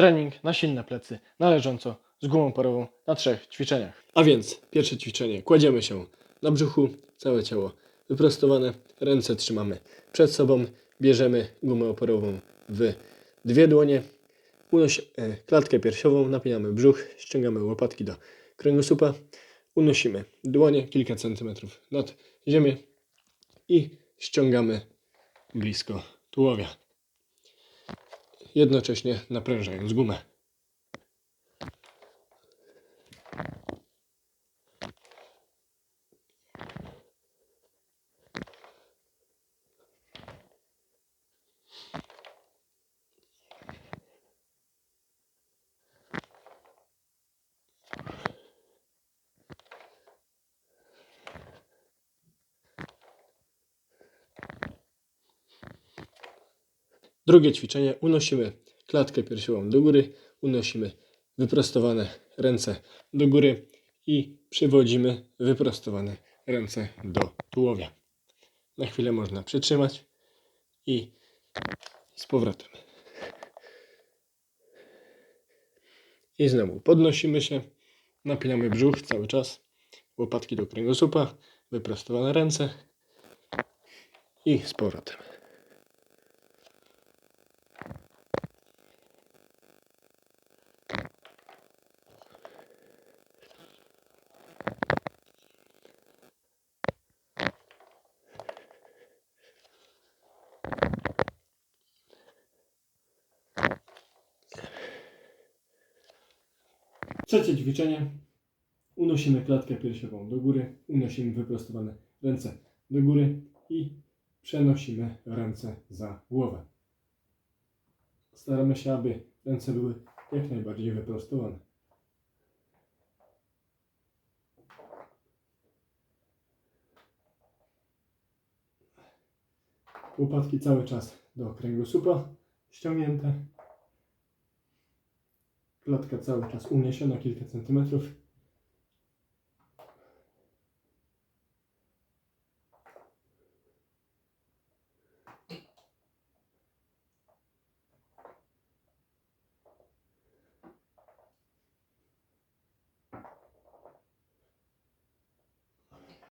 Trening na silne plecy, należąco z gumą parową na trzech ćwiczeniach. A więc pierwsze ćwiczenie. Kładziemy się na brzuchu, całe ciało wyprostowane, ręce trzymamy przed sobą, bierzemy gumę oporową w dwie dłonie, unoś e, klatkę piersiową, napinamy brzuch, ściągamy łopatki do kręgosłupa, unosimy dłonie kilka centymetrów nad ziemię i ściągamy blisko tułowia jednocześnie naprężając gumę. Drugie ćwiczenie. Unosimy klatkę piersiową do góry, unosimy wyprostowane ręce do góry i przywodzimy wyprostowane ręce do tułowia. Na chwilę można przytrzymać i z powrotem. I znowu podnosimy się, napinamy brzuch cały czas, łopatki do kręgosłupa, wyprostowane ręce i z powrotem. Trzecie ćwiczenie. Unosimy klatkę piersiową do góry, unosimy wyprostowane ręce do góry i przenosimy ręce za głowę. Staramy się, aby ręce były jak najbardziej wyprostowane. Łopatki cały czas do kręgosłupa ściągnięte. Klatka cały czas uniesiona kilka centymetrów.